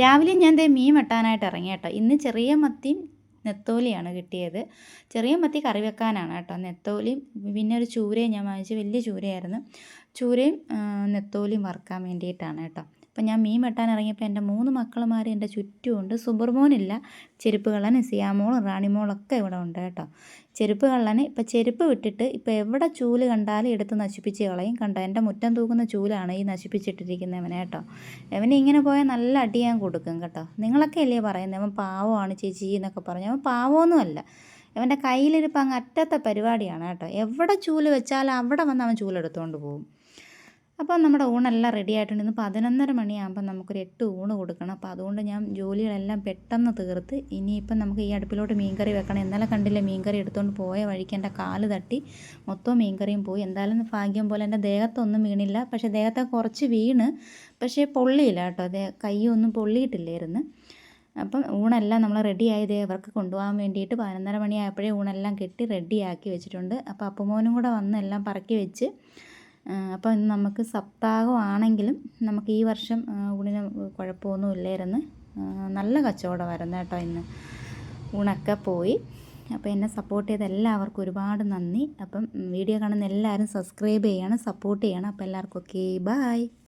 രാവിലെ ഞാൻ ദേ മീൻ വെട്ടാനായിട്ട് ഇറങ്ങി കേട്ടോ. ഇന്ന് ചെറിയ മത്തിയും നെത്തോലിയാണ് കിട്ടിയത്. ചെറിയ മത്തി കറി വെക്കാനാണ് കേട്ടോ. നെത്തോലിയും പിന്നെ ഒരു ചൂരയും ഞാൻ വാങ്ങിച്ചു. വലിയ ചൂരയായിരുന്നു. ചൂരയും നെത്തോലിയും വറുക്കാൻ വേണ്ടിയിട്ടാണ് കേട്ടോ. അപ്പം ഞാൻ മീൻ വെട്ടാൻ ഇറങ്ങിയപ്പോൾ എന്റെ മൂന്ന് മക്കളുമാർ എന്റെ ചുറ്റുമുണ്ട്. സുബർമോനില്ല ചെരുപ്പ് കള്ളൻ സിയാമോളും റാണിമോളൊക്കെ ഇവിടെ ഉണ്ട് കേട്ടോ. ചെരുപ്പ് കള്ളന് ഇപ്പം ചെരുപ്പ് വിട്ടിട്ട് ഇപ്പം എവിടെ ചൂൽ കണ്ടാലും എടുത്ത് നശിപ്പിച്ച് കളയും. കണ്ടോ എന്റെ മുറ്റം തൂക്കുന്ന ചൂലാണ് ഈ നശിപ്പിച്ചിട്ടിരിക്കുന്നവനെ കേട്ടോ. അവനെ ഇങ്ങനെ പോയാൽ നല്ല അടി ഞാൻ കൊടുക്കും കേട്ടോ. നിങ്ങളൊക്കെ അല്ലേ പറയുന്നത്? അവൻ പാവമാണ് ചേച്ചി എന്നൊക്കെ പറഞ്ഞു. അവൻ പാവമൊന്നുമല്ല. അവന്റെ കയ്യിലിരിപ്പം അങ്ങ് അറ്റത്തെ പരിപാടിയാണ് കേട്ടോ. എവിടെ ചൂൽ വെച്ചാലും അവിടെ വന്ന് അവൻ ചൂലെടുത്തുകൊണ്ട് പോകും. അപ്പോൾ നമ്മുടെ ഊണെല്ലാം റെഡി ആയിട്ടുണ്ട്. ഇന്ന് പതിനൊന്നര മണിയാകുമ്പോൾ നമുക്കൊരു എട്ട് ഊണ് കൊടുക്കണം. അപ്പോൾ അതുകൊണ്ട് ഞാൻ ജോലികളെല്ലാം പെട്ടെന്ന് തീർത്ത് ഇനിയിപ്പം നമുക്ക് ഈ അടുപ്പിലോട്ട് മീൻകറി വെക്കണം. ഇന്നലെ കണ്ടില്ലേ മീൻകറി എടുത്തുകൊണ്ട് പോയ വഴിക്ക് എന്റെ കാൽ തട്ടി. മൊത്തം മീൻകറിയും പോയി. എന്തായാലും ഭാഗ്യം പോലെ എന്റെ ദേഹത്തൊന്നും വീണില്ല. പക്ഷേ ദേഹത്തെ കുറച്ച് വീണ്. പക്ഷേ പൊള്ളിയില്ല കേട്ടോ. കൈയൊന്നും പൊള്ളിയിട്ടില്ലായിരുന്നു. അപ്പം ഊണെല്ലാം നമ്മൾ റെഡി ആയത് അവർക്ക് കൊണ്ടുപോകാൻ വേണ്ടിയിട്ട് പതിനൊന്നര മണിയായപ്പോഴേ ഊണെല്ലാം കെട്ടി റെഡിയാക്കി വെച്ചിട്ടുണ്ട്. അപ്പോൾ അപ്പമോനും കൂടെ വന്ന് എല്ലാം പറക്കി വെച്ച് അപ്പോൾ ഇന്ന് നമുക്ക് സപ്താഹമാണെങ്കിലും നമുക്ക് ഈ വർഷം ഊണിന് കുഴപ്പമൊന്നും ഇല്ലായിരുന്നു. നല്ല കച്ചവടമായിരുന്നു കേട്ടോ ഇന്ന്. ഊണൊക്കെ പോയി. അപ്പോൾ എന്നെ സപ്പോർട്ട് ചെയ്ത എല്ലാവർക്കും ഒരുപാട് നന്ദി. അപ്പം വീഡിയോ കാണുന്ന എല്ലാവരും സബ്സ്ക്രൈബ് ചെയ്യണം സപ്പോർട്ട് ചെയ്യണം. അപ്പോൾ എല്ലാവർക്കും ഓക്കെ ബായ്